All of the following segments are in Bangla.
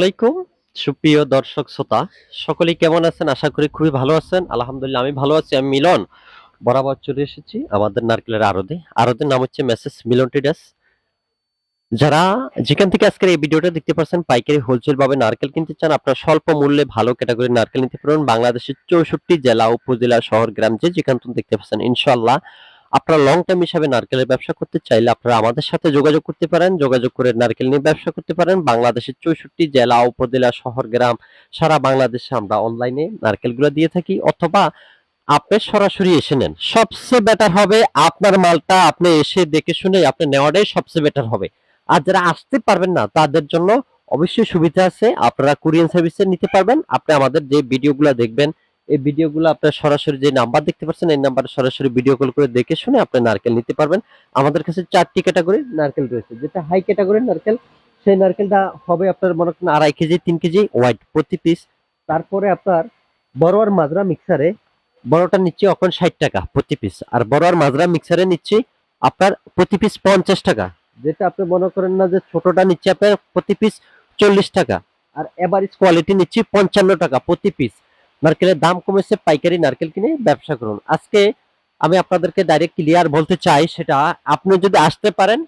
আলাইকুম, সুপ্রিয় দর্শক শ্রোতা। সকলেই কেমন আছেন? আশা করি খুবই ভালো আছেন। আলহামদুলিল্লাহ, আমি ভালো আছি। আমি মিলন। বরাবর চলে এসেছি আমাদের নারকেলের আরদে আরদের নাম হচ্ছে মেসেজ মিলন ট্রেডার্স। যারা যেখান থেকে আজকের এই ভিডিওটা দেখতে পাচ্ছেন, পাইকারি হোলসেল ভাবে নারকেল কিনতে চান, আপনারা স্বল্প মূল্যে ভালো ক্যাটাগরির নারকেল নিতে পারবেন। বাংলাদেশের চৌষট্টি জেলা, উপজেলা, শহর, গ্রাম, যে যেখান থেকে দেখতে পাচ্ছেন, ইনশাআল্লাহ। আপনারা লং টার্ম হিসাবে নারকেলের ব্যবসা করতে চাইলে আপনারা আমাদের সাথে যোগাযোগ করতে পারেন। যোগাযোগ করে নারকেল নিয়ে ব্যবসা করতে পারেন। বাংলাদেশের চৌষট্টি জেলা, উপজেলা, শহর, গ্রাম, সারা বাংলাদেশে আমরা অনলাইনে নারকেলগুলো দিয়ে থাকি। অথবা আপনি সরাসরি এসে নেন। সবচেয়ে বেটার হবে আপনার মালটা আপনি এসে দেখে শুনে আপনি নেওয়াটাই সবচেয়ে বেটার হবে। আর যারা আসতে পারবেন না, তাদের জন্য অবশ্যই সুবিধা আছে। আপনারা কুরিয়ান সার্ভিসে নিতে পারবেন। আপনি আমাদের যে ভিডিওগুলো দেখবেন এই ভিডিওগুলো আপনার সরাসরি যে নাম্বার দেখতে পাচ্ছেন, এই নাম্বারে সরাসরি ভিডিও কল করে দেখে শুনে আপনি নারকেল নিতে পারবেন। আমাদের কাছে চারটি ক্যাটাগরির নারকেল রয়েছে। যেটা হাই ক্যাটাগরির নারকেল, সেই নারকেলটা হবে আপনার মনে করেন আড়াই কেজি, তিন কেজি হোয়াইট প্রতি পিস তারপরে আপনার বড় আর মাজরা মিক্সারে বড়টা নিচ্ছি এখন ষাট টাকা প্রতি পিস আর বড় আর মাজরা মিক্সারে নিচ্ছি আপনার প্রতি পিস পঞ্চাশ টাকা। যেটা আপনি মনে করেন না যে ছোটটা নিচ্ছে আপনার প্রতি পিস চল্লিশ টাকা। আর এভারেজ কোয়ালিটি নিচ্ছি পঞ্চান্ন টাকা প্রতি পিস নারকেলের দাম কমেছে, পাইকারি নারকেল কিনে ব্যবসা করুন। আজকে আমি আপনাদেরকে ডাইরেক্ট ক্লিয়ার বলতে চাই, সেটা আপনি যদি আসতে পারেন,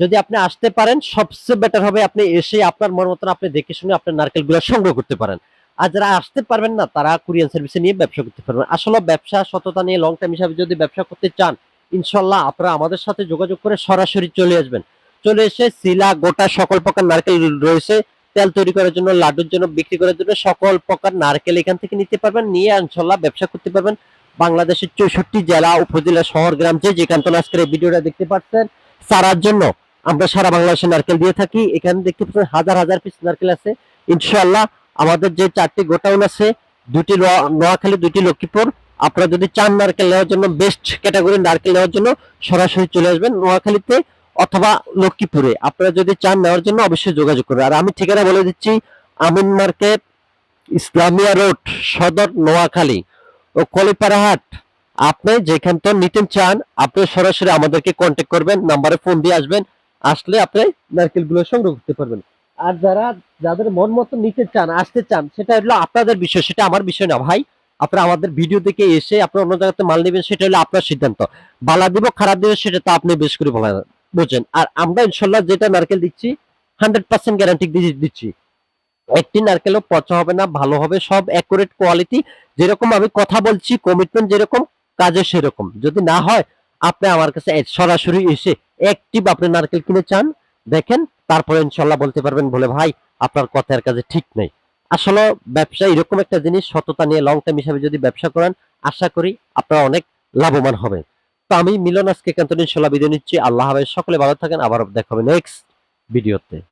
যদি আপনি আসতে পারেন, সবচেয়ে বেটার হবে আপনি এসে আপনার মন মতন আপনি দেখে শুনে আপনার নারকেলগুলো সংগ্রহ করতে পারেন। আর যারা আসতে পারবেন না, তারা কুরিয়ান সার্ভিসে নিয়ে ব্যবসা করতে পারবেন। আসলে ব্যবসা সততা নিয়ে লং টাইম হিসাবে যদি ব্যবসা করতে চান ইনশাল্লাহ আপনারা আমাদের সাথে যোগাযোগ করে সরাসরি চলে আসবেন। চলে এসে সিলা গোটা সকল প্রকার নারকেল রয়েছে তেল তৈরি করার জন্য, লাড্ডুর জন্য, বিক্রি করার জন্য সকল প্রকার নারকেল এখান থেকে নিতে পারবেন। নিয়ে ইনশাল্লাহ ব্যবসা করতে পারবেন। বাংলাদেশের চৌষট্টি জেলা, উপজেলা, শহর, গ্রাম যে যেখান থেকে আজকের এই ভিডিওটা দেখতে পাচ্ছেন, সারার জন্য আমরা সারা বাংলাদেশে নারকেল দিয়ে থাকি। এখানে দেখতে পাচ্ছেন হাজার হাজার পিস নারকেল আছে। ইনশাল্লাহ আমাদের যে চারটি গোটাউন আছে, দুটি নোয়াখালী, দুটি লক্ষ্মীপুর, আপনারা যদি চান নারকেল নেওয়ার জন্য বেস্ট ক্যাটাগরি নারকেল নেওয়ার জন্য, সরাসরি চলে আসবেন। নোয়াখালীতে অথবা লক্ষ্মীপুরে। আপনারা যদি চান নেওয়ার জন্য অবশ্যই যোগাযোগ করবেন আর আমি ঠিকানা বলে দিচ্ছি, আমিন মার্কেট, ইসলামিয়া রোড, সদর নোয়াখালী ও কলিপাড়া হাট আপনি যেখান থেকে নিতে চান, আপনি সরাসরি আমাদেরকে কন্ট্যাক্ট করবেন নাম্বারে ফোন দিয়ে আসবেন, আসলে আপনি নারকেলগুলো সংগ্রহ করতে পারবেন। আর যারা, যাদের মন মতো নিতে চান, আসতে চান, সেটা হলো আপনাদের বিষয়, সেটা আমার বিষয় না ভাই। আপনারা আমাদের ভিডিও দেখে এসে আপনি অন্য জায়গাতে মাল নেবেন, সেটা হলো আপনার সিদ্ধান্ত। বালা দিব, খারাপ দিব, সেটা তো আপনি বেশ করে বলা বোঝেন আর আমরা ইনশাল্লাহ যেটা নারকেল দিচ্ছি হান্ড্রেড পার্সেন্ট গ্যারান্টি দিচ্ছি। একটি নারকেলও পচা হবে না, ভালো হবে, সব অ্যাকুরেট কোয়ালিটি যেরকম আমি কথা বলছি কমিটমেন্ট যেরকম কাজে সেরকম। যদি না হয়, আপনি আমার কাছে সরাসরি এসে অ্যাক্টিভ আপনি নারকেল কিনে চান, দেখেন, তারপরে ইনশাল্লাহ বলতে পারবেন, বলে, ভাই, আপনার কথার কাজে ঠিক নেই। আসলে ব্যবসা এরকম একটা জিনিস, সততা নিয়ে লং টাইম হিসাবে যদি ব্যবসা করেন, আশা করি আপনারা অনেক লাভবান হবেন। তো আমি মিলন আজকে কেন ইনশাল্লাহ বিদায় নিচ্ছি। আল্লাহ হাফেজ। সকলে ভালো থাকেন। আবার দেখা হবে নেক্সট ভিডিওতে